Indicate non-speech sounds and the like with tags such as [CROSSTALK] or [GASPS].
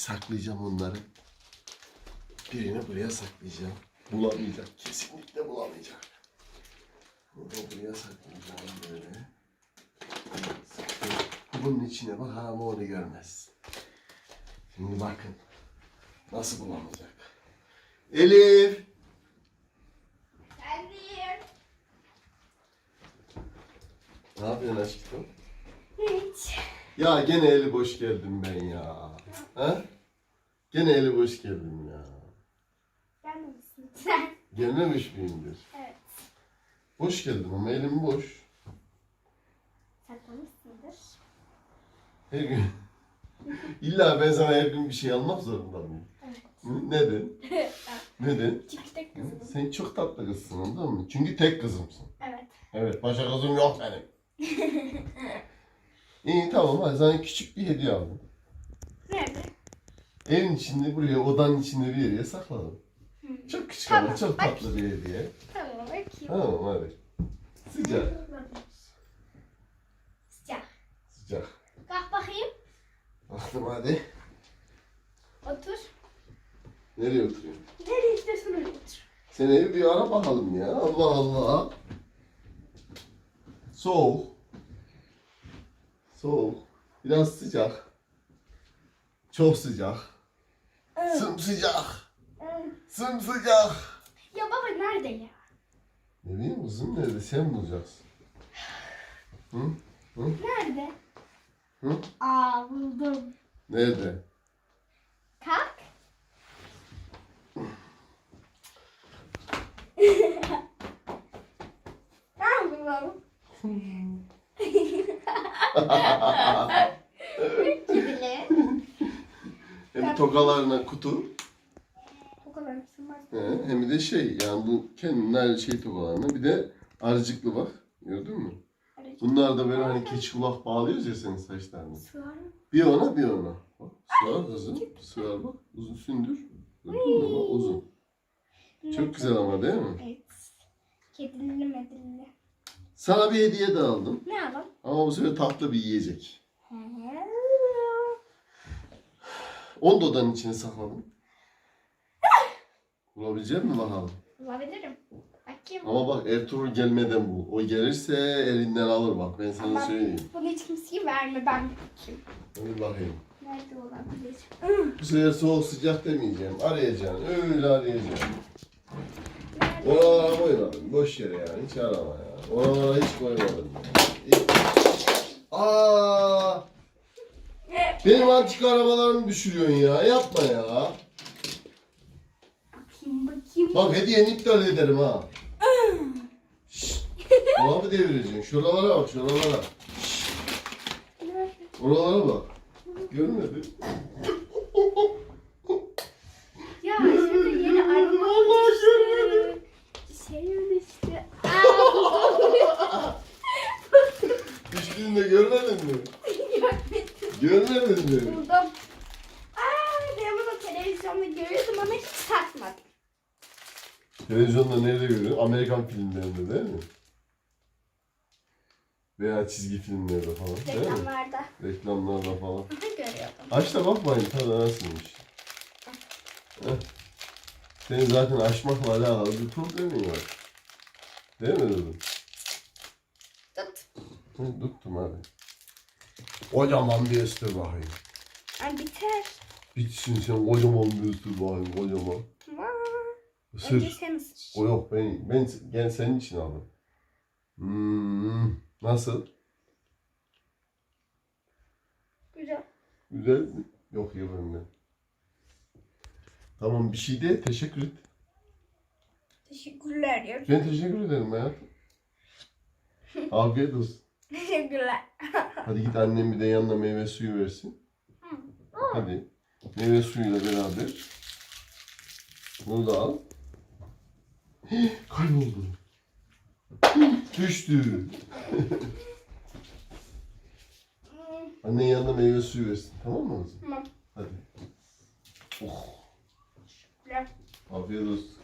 saklayacağım onları. Birini buraya saklayacağım. Bulamayacak. Kesinlikle bulamayacak. Bunu buraya saklayacağım böyle. Bu Bunun içine bak ama onu görmez. Şimdi bakın. Nasıl bulamayacak. Elif. Geldim. Ne yapıyorsun aşkım? Hiç. Ya gene eli boş geldim ben ya. Ha? Gene eli boş geldim ya. Gelmemişsin sen. [LAUGHS] Gelmemiş miyimdir? Evet. Boş geldim ama elim boş. Saklamışsındır. Her gün. [LAUGHS] İlla ben sana her gün bir şey almak zorunda mıyım? Evet. Neden? [LAUGHS] Neden? Çünkü tek kızım. Sen çok tatlı kızsın anladın mı? Çünkü tek kızımsın. Evet. Evet başka kızım yok benim. İyi tamam hadi sana küçük bir hediye aldım. Evin içinde buraya odanın içinde bir yere sakladım. Hı. Çok küçük Tamam, ama çok bak. tatlı bir hediye. Tamam bakayım. Tamam hadi. Sıcak. Sıcak. Sıcak. Kalk bakayım. Baktım hadi. Otur. Nereye oturuyorsun? Nereye istiyorsun oraya otur. Sen evi bir ara bakalım ya. Allah Allah. Soğuk. Soğuk. Biraz sıcak. Çok sıcak. Sımsıcak. Sımsıcak. Ya baba nerede ya? Ne bileyim kızım nerede? Sen bulacaksın. Hı? Nerede? Hı? Aa buldum. Nerede? Kalk. Tamam bulalım. Tokalarına kutu sığmaz. he, hem de şey yani bu kendine şey tokalarına bir de arıcıklı bak. Gördün mü? Bunlar da böyle hani keçi kulak bağlıyoruz ya senin saçlarına. Sığar mı? Bir ona bir ona. Bak, sığar kızım. Sığar bak. Uzun sündür. Gördün mü bak uzun. Çok güzel ama değil mi? Evet. Kedilili medilili. Sana bir hediye de aldım. Ne alalım? Ama bu sefer tatlı bir yiyecek. Onu da odanın içine sakladım. Bulabilecek mi bakalım? Bulabilirim. Bakayım. Ama bak Ertuğrul gelmeden bul. O gelirse elinden alır bak ben sana Ama söyleyeyim. Bunu hiç kimseye verme ben bakayım. Hadi bakayım. Nerede olabilir? Bu sefer soğuk sıcak demeyeceğim. Arayacaksın. Öyle arayacaksın. Nerede? Oralara koymadım. Boş yere yani. Hiç arama ya. Oralara hiç koymadım. Hiç- Aa! Benim antik arabalarımı düşürüyorsun ya. Yapma ya. Bakayım bakayım. Bak hediyeni iptal ederim ha. Şşt. Dolabı devireceksin. Şuralara bak şuralara. Nerede? Oralara bak. Görmedin. Ya şurada yeni araba [LAUGHS] düştü. Şey düştü. Aa, Düştüğünde görmedin mi? [LAUGHS] Görmedin mi? Buldum. Aa, ben bunu televizyonda görüyordum ama hiç takmadım. Televizyonda nerede görüyorsun? Amerikan filmlerinde değil mi? Veya çizgi filmlerde falan değil mi? Reklamlarda. Reklamlarda falan. Aha, görüyordum. Aç da bakmayın tadı nasılmış. Heh. Senin zaten açmakla alakalı bir problemin var. Değil mi dedim? Tut. Hı, Tuttum hadi. Kocaman bir ıstır bakayım. Ay biter. Bitsin sen kocaman bir ıstır bakayım kocaman. Önce Isır. sen ısır. O yok ben, ben gel senin için aldım. Hmm, nasıl? Güzel. Güzel mi? Yok yemem ben. Tamam bir şey de teşekkür et. Teşekkürler ya. Ben teşekkür ederim hayatım. [LAUGHS] Afiyet olsun. Teşekkürler. Hadi git annem bir de yanına meyve suyu versin. Hadi. Meyve suyuyla beraber. Bunu da al. [GASPS] Kayboldu. [GASPS] Düştü. [LAUGHS] Annen yanına meyve suyu versin. Tamam mı? Tamam. Hadi. Oh. Afiyet olsun.